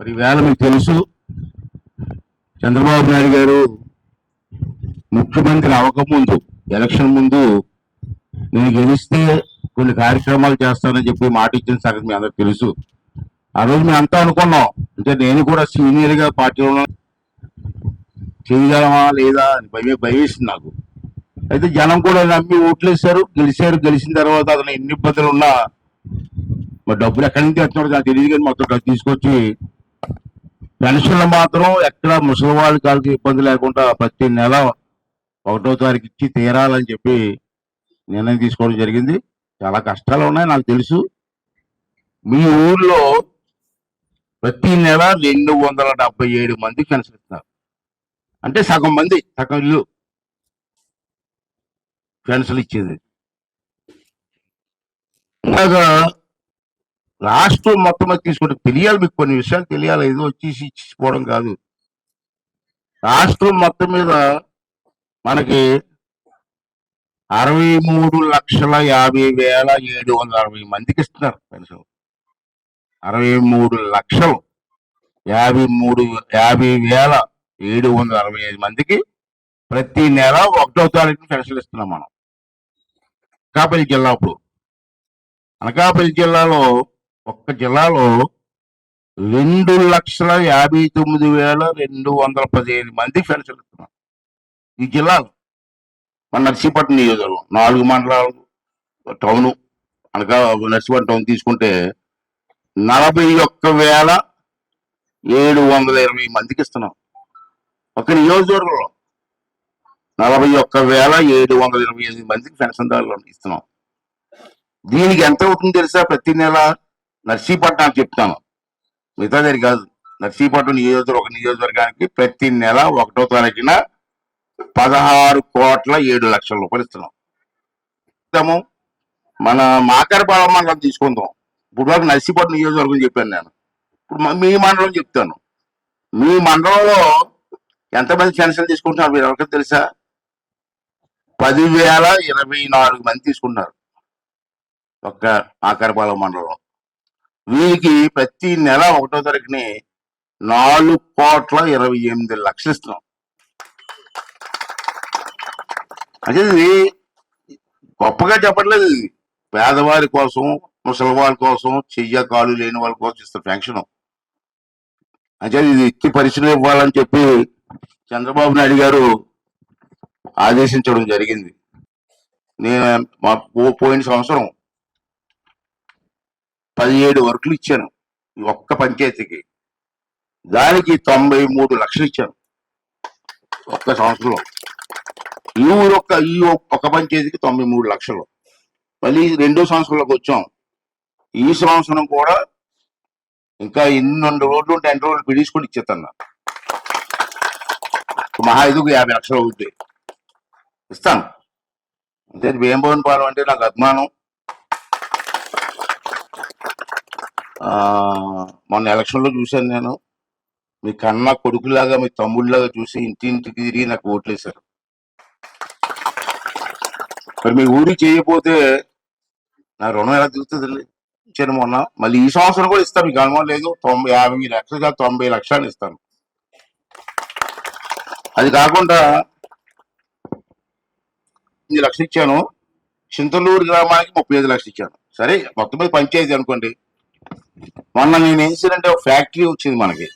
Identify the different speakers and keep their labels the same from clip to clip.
Speaker 1: మరి వేళ మీకు తెలుసు చంద్రబాబు నాయుడు గారు ముఖ్యమంత్రి అవ్వకముందు ఎలక్షన్ ముందు నేను గెలిస్తే కొన్ని కార్యక్రమాలు చేస్తానని చెప్పి మాట ఇచ్చిన సంగతి మీ అందరికి తెలుసు. ఆ రోజు మేము అంతా అనుకున్నాం. అంటే నేను కూడా సీనియర్గా పార్టీలో ఉన్నా. చేయగలమా లేదా అని భయం భయవేసింది నాకు. అయితే జనం కూడా నమ్మి ఓట్లేశారు గెలిచారు. గెలిచిన తర్వాత అతను ఎన్ని ఇబ్బందులు ఉన్నా మరి డబ్బులు ఎక్కడి నుంచి తెస్తున్నాడు నాకు తెలియదు కానీ మొత్తం డబ్బు తీసుకొచ్చి పెన్షన్లు మాత్రం ఎక్కడ ముసలి వాళ్ళకి కాళ్ళకి ఇబ్బంది లేకుండా ప్రతి నెల ఒకటో తారీఖు ఇచ్చి తీరాలని చెప్పి నిర్ణయం తీసుకోవడం జరిగింది. చాలా కష్టాలు ఉన్నాయి నాకు తెలుసు. మీ ఊర్లో ప్రతి నెల రెండు వందల డెబ్బై ఏడు మంది పెన్షన్ ఇస్తున్నారు అంటే సగం మంది సగం ఇల్లు పెన్షన్ ఇచ్చేది. ఇలాగా రాష్ట్రం మొత్తం మీద తీసుకుంటే తెలియాలి మీకు కొన్ని విషయాలు తెలియాలి. ఏదో వచ్చేసి ఇచ్చిపోవడం కాదు. రాష్ట్రం మొత్తం మీద మనకి అరవై మూడు లక్షల యాభై వేల ఏడు వందల అరవై మందికి ఇస్తున్నారు పెన్షన్. అరవై మూడు లక్షలు యాభై మూడు యాభై వేల ఏడు వందల అరవై ఐదు మందికి ప్రతి నెల ఒకటో తారీఖున పెన్షన్ ఇస్తున్నాం మనం. అనకాపల్లి జిల్లా ఇప్పుడు అనకాపల్లి జిల్లాలో ఒక్క జిల్లాలో రెండు లక్షల యాభై తొమ్మిది వేల రెండు వందల పదిహేను మంది పెన్షన్ ఇస్తున్నాం ఈ జిల్లాలో మన నర్సీపట్నం నియోజకవర్గం నాలుగు మండలాలు టౌను అనగా నర్సీపట్నం టౌన్ తీసుకుంటే నలభై ఒక్క వేల ఏడు వందల ఇరవై మందికి ఇస్తున్నాం. ఒక నియోజకవర్గంలో నలభై ఒక్క వేల ఏడు వందల ఇరవై ఎనిమిది మందికి పెన్షన్దారులు ఇస్తున్నాం. దీనికి ఎంత అవుతుంది తెలుసా? ప్రతి నెల నర్సీపట్నం చెప్తాను. మిగతా దగ్గర కాదు. నర్సీపట్నం నియోజకవర్గం ఒక నియోజకవర్గానికి ప్రతి నెల ఒకటో తారీఖున పదహారు కోట్ల ఏడు లక్షల రూపాయలు ఇస్తున్నాం. ఇస్తాము మన మాకరపాలెం మండలం తీసుకుందాం. ఇప్పుడు వరకు నర్సీపట్నం నియోజకవర్గం చెప్పాను నేను. ఇప్పుడు మీ మండలం చెప్తాను. మీ మండలంలో ఎంతమంది పెన్షన్ తీసుకుంటున్నారు మీరు ఎవరికి తెలుసా? పదివేల ఇరవై నాలుగు మంది తీసుకుంటున్నారు. ఒక్క ఆకరపాలెం మండలం వీరికి ప్రతి నెల ఒకటో తారీఖుని నాలుగు కోట్ల ఇరవై ఎనిమిది లక్షలు ఇస్తున్నాం. అంటే ఇది గొప్పగా చెప్పట్లేదు ఇది. పేదవారి కోసం ముసలి వాళ్ళ కోసం చెయ్య కాలు లేని వాళ్ళ కోసం ఇస్తారు పెన్షన్. అంటే ఇది ఎత్తి పరిశీలన ఇవ్వాలని చెప్పి చంద్రబాబు నాయుడు గారు ఆదేశించడం జరిగింది. నేను మా పోయిన సంవత్సరం పదిహేడు వర్కులు ఇచ్చాను ఈ ఒక్క పంచాయతీకి. దానికి తొంభై మూడు లక్షలు ఇచ్చాను ఒక్క సంవత్సరంలో. ఈ ఊరు ఒక్క ఈ ఒక్క పంచాయతీకి తొంభై మూడు లక్షలు. మళ్ళీ రెండో సంవత్సరంలోకి వచ్చాం. ఈ సంవత్సరం కూడా ఇంకా ఎన్ని రోడ్లు ఉంటే ఎన్ని రోడ్లు పిలుచుకొని ఇచ్చేస్తాను మహా ఐదుకు యాభై లక్షలు అవుద్ది. ఇస్తాను. అంటే వేంభవన్ పాలెం అంటే నాకు అభిమానం ఆ, మొన్న ఎలక్షన్లో చూశాను నేను. మీ కన్నా కొడుకులాగా మీ తమ్ముళ్ళలాగా చూసి ఇంటింటికి తిరిగి నాకు ఓట్లేశారు. మరి మీ ఊరికి చేయకపోతే నా రుణం ఎలా తిరుగుతుందండి ఇచ్చాను మొన్న మళ్ళీ ఈ సంవత్సరం కూడా ఇస్తాను మీకు అనుమానం లేదు. తొంభై యాభై లక్షలు కాదు తొంభై లక్షలు ఇస్తాను అది కాకుండా ఎనిమిది లక్షలు ఇచ్చాను? చింతలూరు గ్రామానికి ముప్పై ఐదు లక్షలు ఇచ్చాను. సరే మొత్తం మీద పంచాయతీ అనుకోండి. మొన్న నేను ఏం చేశానంటే ఒక ఫ్యాక్టరీ వచ్చింది మనకి.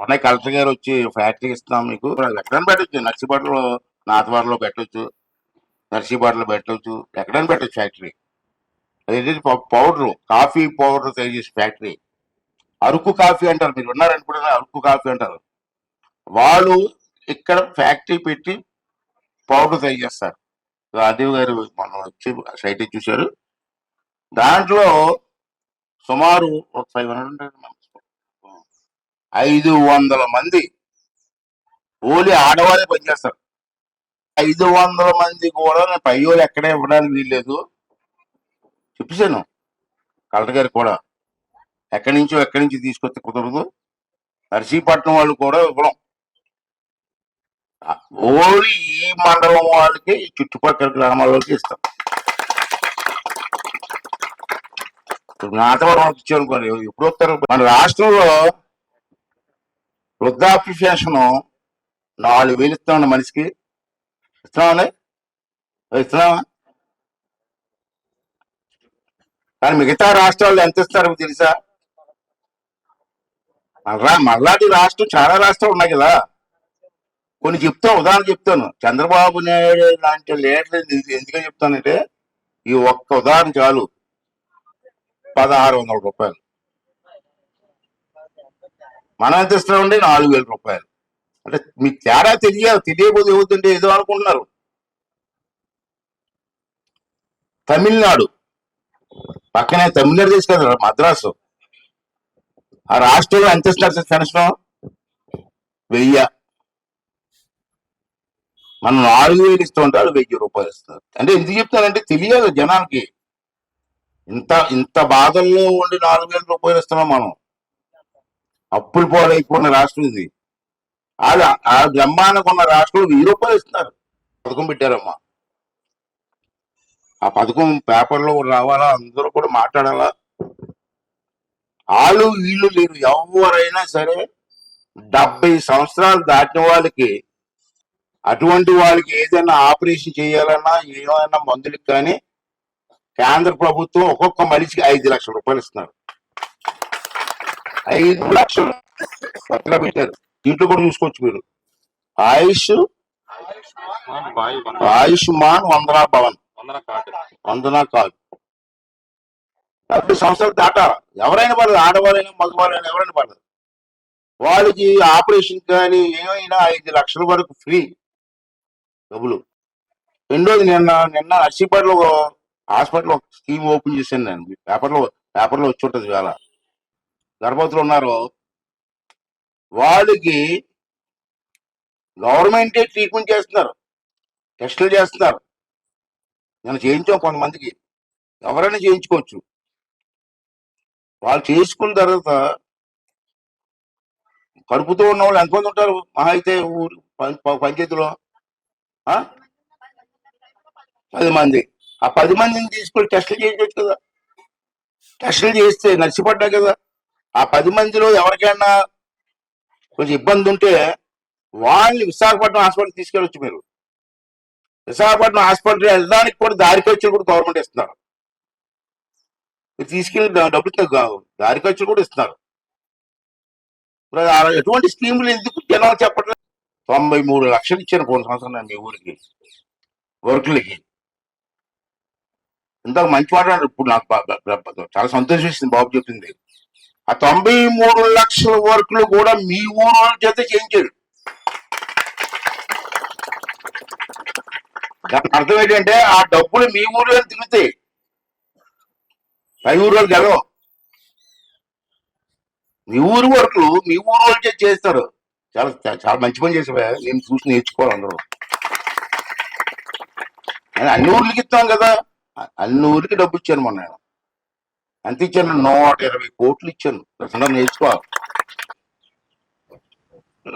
Speaker 1: మొన్న కలెక్టర్ గారు వచ్చి ఫ్యాక్టరీ ఇస్తున్నాం మీకు. ఎక్కడైనా పెట్టచ్చు. నర్సీపాటలో నాతవాడలో పెట్టచ్చు. నర్సీబాటలో పెట్టవచ్చు ఎక్కడైనా పెట్టచ్చు ఫ్యాక్టరీ. అదేంటి పౌడర్. కాఫీ పౌడర్ తయారు చేసే ఫ్యాక్టరీ. అరకు కాఫీ అంటారు. మీరు ఉన్నారనుకుంటున్నా అరకు కాఫీ అంటారు. వాళ్ళు ఇక్కడ ఫ్యాక్టరీ పెట్టి పౌడర్ తయారు చేస్తారు. రాజీవ్ గారు మనం వచ్చి సైట్ చూశారు. దాంట్లో సుమారు ఒక ఫైవ్ హండ్రెడ్ ఐదు వందల మంది. ఓలీ ఆడవాళ్ళే పనిచేస్తారు ఐదు వందల మంది కూడా నేను పై ఎక్కడే ఇవ్వడానికి వీల్లేదు. చెప్పేశాను కలెక్టర్ గారికి కూడా. ఎక్కడి నుంచో ఎక్కడి నుంచి తీసుకొస్తే కుదరదు. నర్సీపట్నం వాళ్ళు కూడా ఇవ్వడం. ఓన్లీ ఈ మండలం వాళ్ళకి చుట్టుపక్కల గ్రామాల్లోకి వాళ్ళకి ఇస్తాం. ఇప్పుడు నాటవరం ఇచ్చారు అనుకోండి ఎప్పుడు వస్తారు? మన రాష్ట్రంలో వృద్ధాప్య పెన్షన్ నాలుగు వేలు ఇస్తామండి మనిషికి. ఇస్తున్నామండి ఇస్తున్నామా కానీ మిగతా రాష్ట్రాల్లో ఎంత ఇస్తారు మీకు తెలుసా? మళ్ళా మళ్ళాటి రాష్ట్రం చాలా రాష్ట్రాలు ఉన్నాయి కదా. కొన్ని చెప్తాను ఉదాహరణ చెప్తాను. చంద్రబాబు నాయుడు లాంటి లీడర్లు ఎందుకు- ఎందుకని చెప్తానంటే ఈ ఒక్క ఉదాహరణ చాలు. పదహారు వందల రూపాయలు. మనం ఎంత ఇస్తామండి నాలుగు వేల రూపాయలు. అంటే మీకు తేడా తెలియాలి తెలియకపోతే ఏమవుతుంటే ఏదో అనుకుంటున్నారు. తమిళనాడు. పక్కనే తమిళనాడు దేశం కదా మద్రాసు. ఆ రాష్ట్రంలో ఎంత ఇస్తున్నారు పెన్షన్? వెయ్య. మనం నాలుగు వేలు ఇస్తూ ఉంటారు వెయ్యి రూపాయలు ఇస్తారు అంటే ఎందుకు చెప్తానంటే తెలియదు జనానికి. ఇంత ఇంత బాధల్లో ఉండి నాలుగు వేల రూపాయలు ఇస్తున్నాం మనం. అప్పులు పాలైపోయిన రాష్ట్రం ఇది. వాళ్ళు ఆ బ్రహ్మానికి ఉన్న రాష్ట్రంలో వెయ్యి రూపాయలు ఇస్తున్నారు. పథకం పెట్టారమ్మా. ఆ పథకం పేపర్లో రావాలా? అందరూ కూడా మాట్లాడాలా? వాళ్ళు వీళ్ళు లేరు. ఎవరైనా సరే డెబ్బై సంవత్సరాలు దాటిన వాళ్ళకి అటువంటి వాళ్ళకి ఏదైనా ఆపరేషన్ చేయాలన్నా ఏమైనా మందులకు కానీ కేంద్ర ప్రభుత్వం ఒక్కొక్క మనిషికి ఐదు లక్షల రూపాయలు ఇస్తున్నారు. ఐదు లక్షలు పక్కన పెట్టారు. దీంట్లో కూడా చూసుకోవచ్చు మీరు. ఆయుష్ ఆయుష్మాన్ వందనా భవన్. వందనా కాదు. డెబ్బై సంవత్సరాలు దాటాలి ఎవరైనా పడదు ఆడవాళ్ళైనా మగవాళ్ళైనా ఎవరైనా పడదు వాళ్ళకి ఆపరేషన్ కానీ ఏమైనా ఐదు లక్షల వరకు ఫ్రీ డబ్బులు. రెండోది నిన్న నిన్న నర్సీపేటలో హాస్పిటల్ ఒక స్కీమ్ ఓపెన్ చేశాను నేను. మీ పేపర్లో పేపర్లో వచ్చి ఉంటుంది వేళ గర్భవతులు ఉన్నారు వాళ్ళకి గవర్నమెంటే ట్రీట్మెంట్ చేస్తున్నారు. టెస్టులు చేస్తున్నారు. నేను చేయించాం కొంతమందికి. ఎవరైనా చేయించుకోవచ్చు. వాళ్ళు చేసుకున్న తర్వాత కడుపుతో ఉన్న వాళ్ళు ఎంతమంది ఉంటారు? మహా అయితే ఊరు ప- పంచాయతీలో? పది మంది. ఆ పది మందిని తీసుకొని టెస్టులు చేయొచ్చు కదా. టెస్టులు చేస్తే నచ్చిపడ్డా కదా. ఆ పది మందిలో ఎవరికైనా కొంచెం ఇబ్బంది ఉంటే వాళ్ళని విశాఖపట్నం హాస్పిటల్ తీసుకెళ్ళొచ్చు మీరు. విశాఖపట్నం హాస్పిటల్ వెళ్ళడానికి కూడా దారి ఖర్చులు కూడా గవర్నమెంట్ ఇస్తున్నారు. తీసుకెళ్ళి డబ్బులు దారి ఖర్చులు కూడా ఇస్తున్నారు. ఎటువంటి స్కీములు ఎందుకు జనాలు చెప్పట్లేదు తొంభై మూడు లక్షలు ఇచ్చాను పోయిన సంవత్సరం మీ ఊరికి. వర్కులకి. ఇంతకు మంచి మాట ఇప్పుడు నాకు చాలా సంతోషం వేసింది బాబు చెప్పింది. ఆ తొంభై మూడు లక్షల వర్కులు కూడా మీ ఊరు వాళ్ళ చేత చేయించాడు. దాని అర్థం ఏంటంటే ఆ డబ్బులు మీ ఊర్లో తిరుగుతాయి పై ఊర్లో గెలవు మీ ఊరు వర్క్లు మీ ఊరు వాళ్ళు చేస్తారు. చాలా చాలా మంచి పని చేసేవా నేను చూసి నేర్చుకోవాలి అందరూ. అన్ని ఊర్లకి ఇస్తాం కదా. అన్ని ఊరికి డబ్బు ఇచ్చాను మొన్న నేను. ఎంత ఇచ్చాను నూట ఇరవై కోట్లు ఇచ్చాను అందరూ నేర్చుకోవాలి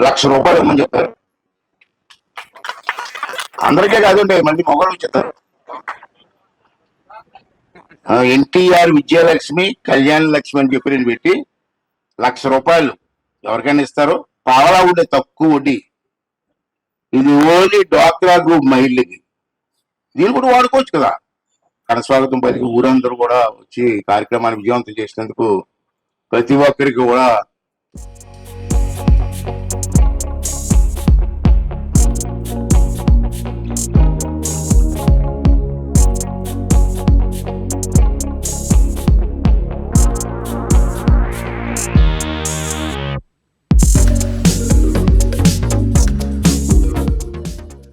Speaker 1: లక్ష రూపాయలు ఇవ్వమని చెప్పారు. అందరికీ కాదండి మళ్ళీ మొగలు చెప్తారు. ఎన్టీఆర్ విజయలక్ష్మి కళ్యాణ లక్ష్మి అని చెప్పి నేను పెట్టి లక్ష రూపాయలు ఎవరికైనా ఇస్తారు. పావలా ఉండే తక్కువ వడ్డీ. ఇది ఓన్లీ డ్వాక్రా గ్రూప్ మహిళకి దీన్ని కూడా వాడుకోవచ్చు కదా. కనస్వాగతం పలికి ఊరందరూ కూడా వచ్చి కార్యక్రమాన్ని విజయవంతం చేసినందుకు ప్రతి ఒక్కరికి కూడా